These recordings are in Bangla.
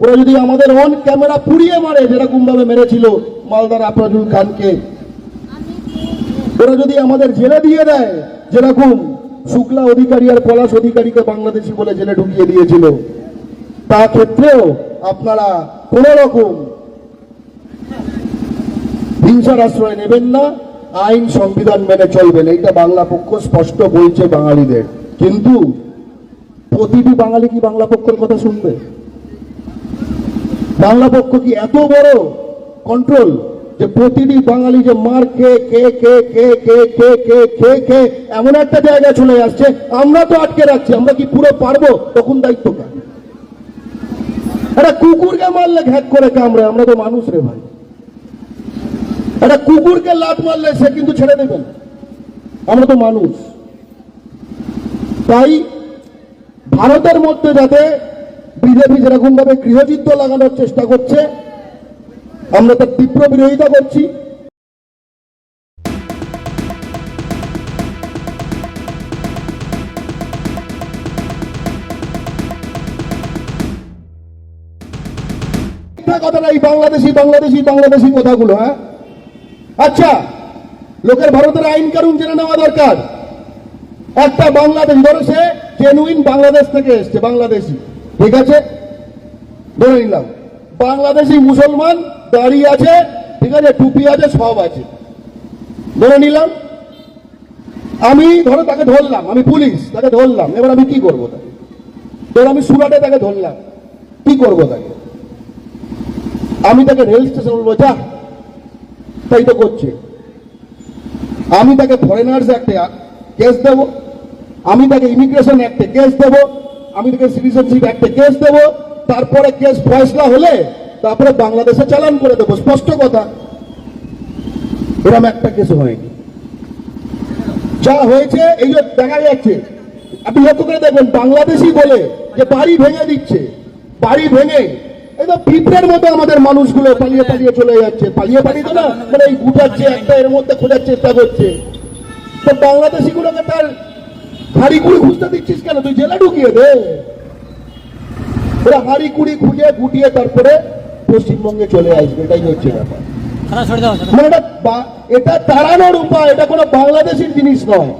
ওরা যদি আমাদের অন ক্যামেরা পুড়িয়ে মারে যেরকম ভাবে মেরেছিল মালদার আফরাজুল খানকে। ওরা যদি আমাদের জেলে দিয়ে দেয় যেরকম শুক্লা অধিকারী আর পলাশ অধিকারীকে বাংলাদেশি বলে জেলে ঢুকিয়ে দিয়েছিল, তা ক্ষেত্রেও আপনারা কোন রকম হিংসার আশ্রয় নেবেন না, আইন সংবিধান মেনে চলবেন, এইটা বাংলা পক্ষ স্পষ্ট বলছে বাঙালিদের। কিন্তু প্রতিটি বাঙালি কি বাংলা পক্ষের কথা শুনবে? বাংলা পক্ষ কি এত বড় কন্ট্রোল যে প্রতিটি বাঙালি যে মার কে কে কে কে কে কে কে কে কে এমন একটা জায়গায় চলে আসছে, আমরা তো আটকে রাখছি, আমরা কি পুরো পারব? তখন দায়িত্ব কার? একটা কুকুরকে মারলে ঘ্যাক করে কামড়ে, আমরা তো মানুষ রে ভাই। একটা কুকুরকে লাত মারলে সে কিন্তু ছেড়ে দেবেন আমরা তো মানুষ। তাই ভারতের মধ্যে যাতে বিজেপি যেরকম ভাবে গৃহযুদ্ধ লাগানোর চেষ্টা করছে, আমরা তার তীব্র বিরোধিতা করছি। বাংলাদেশি বাংলাদেশি বাংলাদেশি কথাগুলো হ্যাঁ? আচ্ছা লোকের ভারতের আইন কানুন জেনে নেওয়া দরকার। একটা বাংলাদেশ ধরো সে জেনুইন বাংলাদেশ থেকে এসছে, বাংলাদেশি, ঠিক আছে? ধরে নিলাম। বাংলাদেশি মুসলমান দাঁড়িয়ে আছে, ঠিক আছে, টুপি আছে, সব আছে। ধরে নিলাম। আমি ধরো তাকে ধরলাম, আমি পুলিশ, তাকে ধরলাম, এবার আমি কি করব তাকে? ধর আমি সুরাটে তাকে ধরলাম, কি করব তাকে? আমি তাকে রেল স্টেশন বলব যা তাই তো করছে। আমি তাকে ফরেনার্স অ্যাক্টে কেস দেবো, আমি তাকে ইমিগ্রেশন অ্যাক্টে কেস দেবো, আমি তাকে সিটিজেনশিপ অ্যাক্টে কেস দেবো তারপরে কেস ফয়সলা হলে তারপরে বাংলাদেশে চালান করে দেবো, স্পষ্ট কথা। এরকম একটা কেস হয়নি। যা হয়েছে, এই যে দেখা যাচ্ছে, আপনি লক্ষ্য করে দেখবেন, বাংলাদেশি বলে যে বাড়ি ভেঙে দিচ্ছে, বাড়ি ভেঙে এই তো পিঁপড়ের মতো আমাদের মানুষগুলো পালিয়ে পালিয়ে চলে যাচ্ছে। পালিয়ে পালিয়ে না মানে এই গুটাচ্ছে, একটা এর মধ্যে খোঁজার চেষ্টা করছে। তো বাংলাদেশি গুলোকে তার হাড়ি কুড়ি খুঁজতে দিচ্ছিস কেন? তুই জেলে ঢুকিয়ে দে। ওরা হাড়ি কুড়ি খুঁজে গুটিয়ে তারপরে পশ্চিমবঙ্গে চলে আসবে এটাই হচ্ছে ব্যাপার। মানে এটা এটা তাড়ানোর উপায় এটা কোনো বাংলাদেশের জিনিস নয়।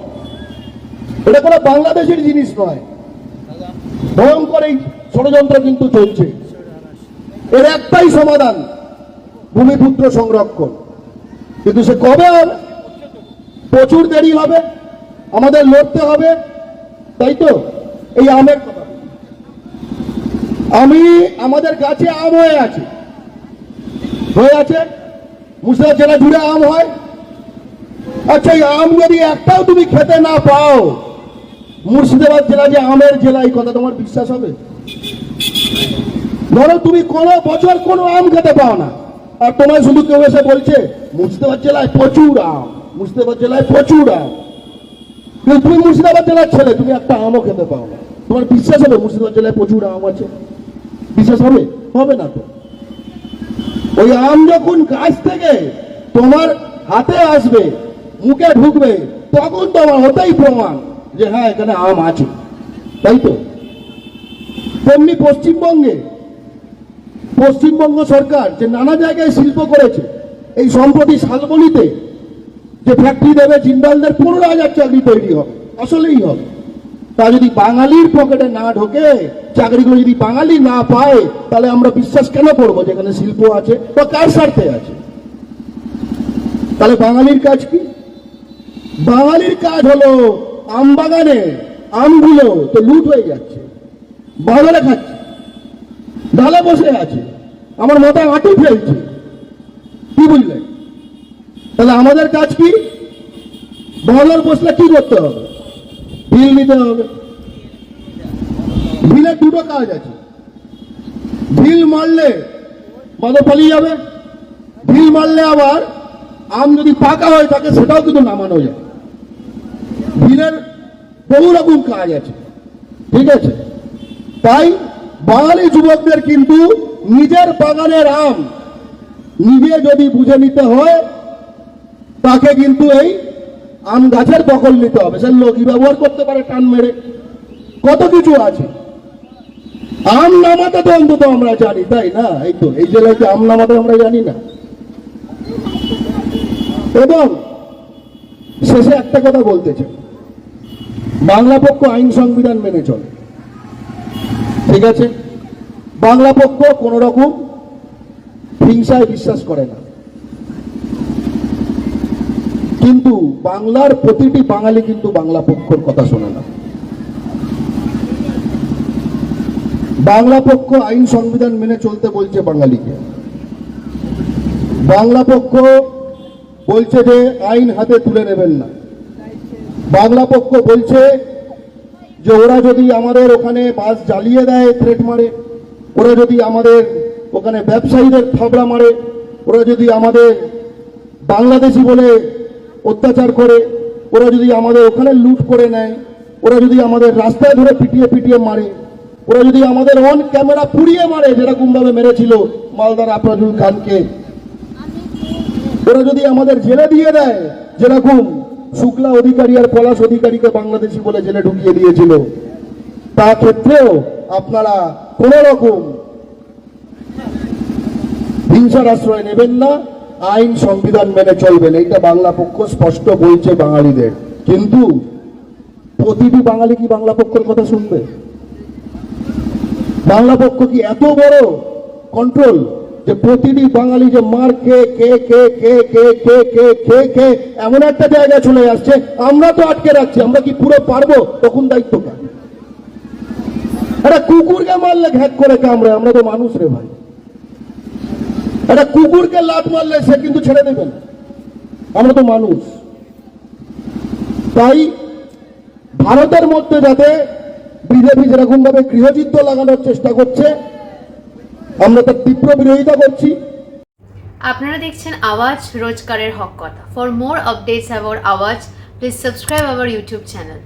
এটা কোনো বাংলাদেশের জিনিস নয়। ভয়ঙ্কর এই ষড়যন্ত্র কিন্তু চলছে। এর একটাই সমাধান ভূমিপুত্র সংরক্ষণ। কিন্তু সে কবে হবে প্রচুর দেরি হবে আমাদের লড়তে হবে তাই তো? এই আমের কথা। আমি আমাদের গাছে আম হয়ে আছে। হয়ে আছে? মুর্শিদাবাদ জেলা জুড়ে আম হয়? আচ্ছা এই আম যদি একটাও তুমি খেতে না পাও, মুর্শিদাবাদ জেলা যে আমের জেলা, এই কথা তোমার বিশ্বাস হবে? ধরো তুমি কোনো বছর কোনো আম খেতে পাও না। আর তোমার শুধু কেউ এসে বলছে, মুর্শিদাবাদ জেলায় প্রচুর আম, মুর্শিদাবাদ জেলায় প্রচুর আম। কিন্তু তুমি মুর্শিদাবাদ জেলার ছেলে, তুমি একটা আমও খেতে পাও না। তোমার বিশ্বাস হবে মুর্শিদাবাদ জেলায় প্রচুর আম আছে? বিশ্বাস হবে? হবে না তো। ওই আম যখন গাছ থেকে তোমার হাতে আসবে, মুখে ঢুকবে, তখন তোমার ওটাই প্রমাণ যে হ্যাঁ এখানে আম আছে। তাই তো? তেমনি পশ্চিমবঙ্গে, পশ্চিমবঙ্গ সরকার যে নানা জায়গায় শিল্প করেছে, এই সম্প্রতি শালবনিতে যে ফ্যাক্টরি দেবে, জিন্দালদের পনেরো হাজার চাকরি তৈরি হবে। আসলেই হবে। তা যদি বাঙালির পকেটে না ঢোকে, চাকরিগুলো যদি বাঙালি না পায়, তাহলে আমরা বিশ্বাস কেন করব যেখানে শিল্প আছে বা কার স্বার্থে আছে? তাহলে বাঙালির কাজ কি? বাঙালির কাজ হলো আম বাগানে আমগুলো তো লুট হয়ে যাচ্ছে বাজারে খাচ্ছে, ডালে বসে আছে, আমার মাথায় আঁটু ফেলছে। কি বুঝলেন তাহলে আমাদের কাজ কি? বাজার বসলে কি করতে হবে? বিল নিতে হবে। বিলের দুটো কাজ আছে। ঢিল মারলে বাদর পালিয়ে যাবে। ঢিল মারলে আবার আম যদি পাকা হয় তাকে সেটাও কিন্তু নামানো যায়। ঢিলের বহু রকম কাজ আছে। ঠিক আছে? তাই বাঙালি যুবকদের কিন্তু নিজের বাগানের আম নিজে যদি বুঝে নিতে হয়, তাকে কিন্তু এই আম গাছের দখল নিতে হবে। সে লগি ব্যবহার করতে পারে টান মেরে। কত কিছু আছে? আম নামাতে তো অন্তত আমরা জানি, তাই না? এই তো, এই জেলায় আম নামাতে আমরা জানি না? এবং শেষে একটা কথা বলতে চাই। বাংলা পক্ষ আইন সংবিধান মেনে চলে। ঠিক আছে? বাংলা পক্ষ কোন রকম হিংসায় বিশ্বাস করে না। কিন্তু বাংলার প্রতিটি বাঙালি কিন্তু বাংলা পক্ষর কথা শোনে না। বাংলা পক্ষ আইন সংবিধান মেনে চলতে বলছে বাঙালিকে। বাংলা পক্ষ বলছে যে আইন হাতে তুলে নেবেন না। বাংলা পক্ষ বলছে যে ওরা যদি আমাদের ওখানে বাস জ্বালিয়ে দেয়, থ্রেট মারে, ওরা যদি আমাদের ওখানে ব্যবসায়ীদের থাবড়া মারে, ওরা যদি আমাদের বাংলাদেশি বলে অত্যাচার করে, ওরা যদি আমাদের ওখানে লুট করে নেয়, ওরা যদি আমাদের রাস্তায় ধরে পিটিয়ে পিটিয়ে মারে, ওরা যদি আমাদের অন ক্যামেরা পুড়িয়ে মারে যেরকম ভাবে মেরেছিল মালদার আফরাজুল খানকে। ওরা যদি আমাদের জেলে দিয়ে দেয়, যেরকম শুক্লা অধিকারী আর পলাশ অধিকারীকে বাংলাদেশি বলে জেলে ঢুকিয়ে দিয়েছিল, তা ক্ষেত্রেও আপনারা কোন রকম হিংসার আশ্রয় নেবেন না। আইন সংবিধান মেনে চলবেন, এইটা বাংলা পক্ষ স্পষ্ট বলছে বাঙালিদের। কিন্তু প্রতিটি বাঙালি কি বাংলা পক্ষের কথা শুনবে? বাংলা পক্ষ কি এত বড় কন্ট্রোল যে প্রতিটি বাঙালি যে মার কে কে কে কে কে কে কে কে কে এমন একটা জায়গায় চলে আসছে, আমরা তো আটকে রাখছি, আমরা কি পুরো পারব? তখন দায়িত্ব কার? একটা কুকুরকে মারলে ঘ্যাক করে কামড়ে আমরা তো মানুষ রে ভাই। একটা কুকুরকে লাত মারলে সে কিন্তু ছেড়ে দেবে না। আমরা তো মানুষ। তাই ভারতের মধ্যে যাতে বিজেপি যেরকম ভাবে গৃহযুদ্ধ লাগানোর চেষ্টা করছে, আমরা তার তীব্র বিরোধিতা করছি। আপনারা দেখছেন আওয়াজ রোজকারের হক কথা। For more updates about Awaaz please subscribe our YouTube channel